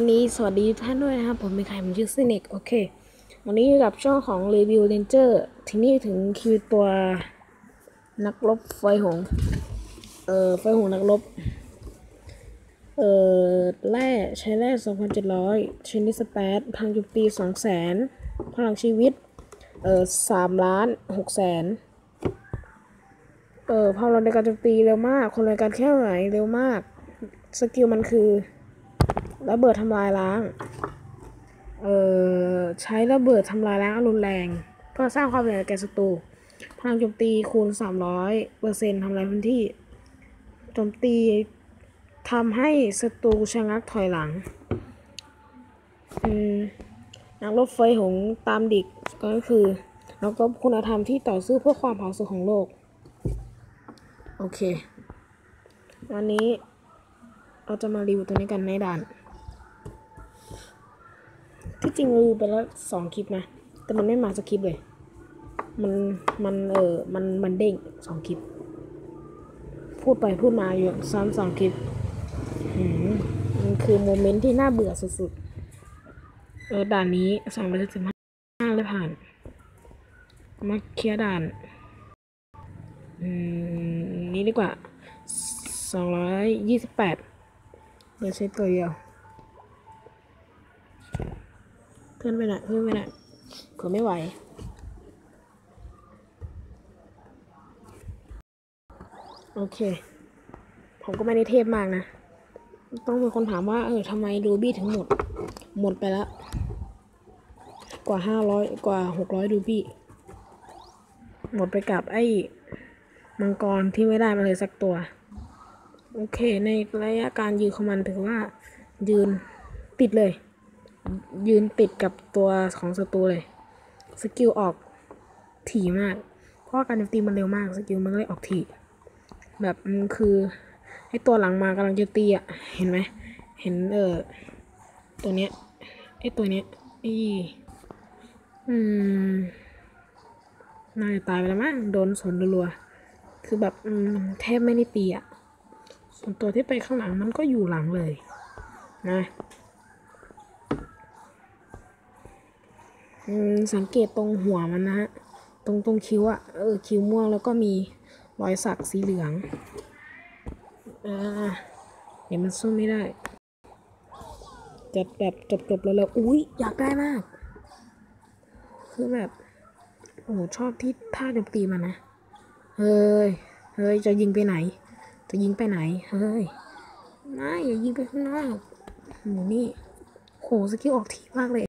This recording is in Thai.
วันนี้สวัสดีท่านด้วยนะครับ ผมเป็นใครผมชื่อซินิกโอเค วันนี้อยู่กับช่องของรีวิวเ a นเจอร์ทีนี้ถึงคิวตัวนักรบไฟหงส์เอ่อ ไฟหงส์นักรบ เอ่อ แร่ใช้แร่2,700ชนิดสเปซพลังจุตี200,000 พลังชีวิต เอ่อ3ล้าน6แสนเออพลังในการจมตีเร็วมาก คนในการแค่ไหนเร็วมาก สกิลมันคือ ระเบิดทำลายล้าง เอ่อ ใช้ระเบิดทำลายล้างรุนแรงเพื่อสร้างความเสียหายแก่ศัตรูพลังโจมตีคูณ 300เปอร์เซ็นต์ทำลายพื้นที่โจมตีทำให้ศัตรูชะงักถอยหลัง อืม นักรบไฟหงตามดิกก็คือ นักรบคุณธรรมที่ต่อสู้เพื่อความผาสุกของโลก โอเค วันนี้เราจะมารีวิวตัวนี้กันในด่าน จริงรีวิวไปแล้วสองคลิปนะ แต่มันไม่มาสักคลิปเลย มันมันเออมันมันเด้งสองคลิป พูดไปพูดมาอยู่ซ้ำสองคลิปหืมมันคือโมเมนต์ที่น่าเบื่อสุดๆ เออด่านนี้สองร้อยสิบห้าเลยผ่าน มาเคลียร์ด่าน อืม นี้ดีกว่าสองร้อยยี่สิบแปดเดี๋ยวใช้ตัวเดียว เพื่อนไปหนเพื่อนไปหนเผื่อไม่ไหวโอเค ผมก็ไม่ได้เทพมากนะ ต้องมีคนถามว่า เออทำไมรูบี้ถึงหมด หมดไปแล้ว กว่าห้าร้อยกว่าหกร้อยรูบี้ หมดไปกับไอ้ มังกรที่ไม่ได้มาเลยสักตัว โอเค ในระยะการยืนของมันถือว่า ยืนติดเลย ยืนติดกับตัวของศัตรูเลย สกิลออกถี่มาก เพราะการโจมตีมันเร็วมาก สกิลมันก็เลยออกถี่ แบบมันคือไอตัวหลังมากำลังจะตีอะ เห็นไหม เห็นเออตัวเนี้ย ไอตัวเนี้ยไออืมน่าจะตายไปแล้วมั้ง โดนสนรัวๆคือแบบแทบไม่ได้ตีอะส่วนตัวที่ไปข้างหลังมันก็อยู่หลังเลย นะ สังเกตตรงหัวมันนะฮะ ตรงตรงคิ้วอะเออคิ้วม่วงแล้วก็มีรอยสักสีเหลืองอ่าเดี๋ยวมันสู้ไม่ได้จะแบบจบๆแล้วแล้วอุ้ยอยากได้มาก คือแบบโอ้ชอบที่ท่าโจมตีมันนะ เฮ้ย เฮ้ย จะยิงไปไหน จะยิงไปไหน เฮ้ย ไม่อย่ายิงไปข้างนอกโหนี่โหสกิลออกทีมากเลย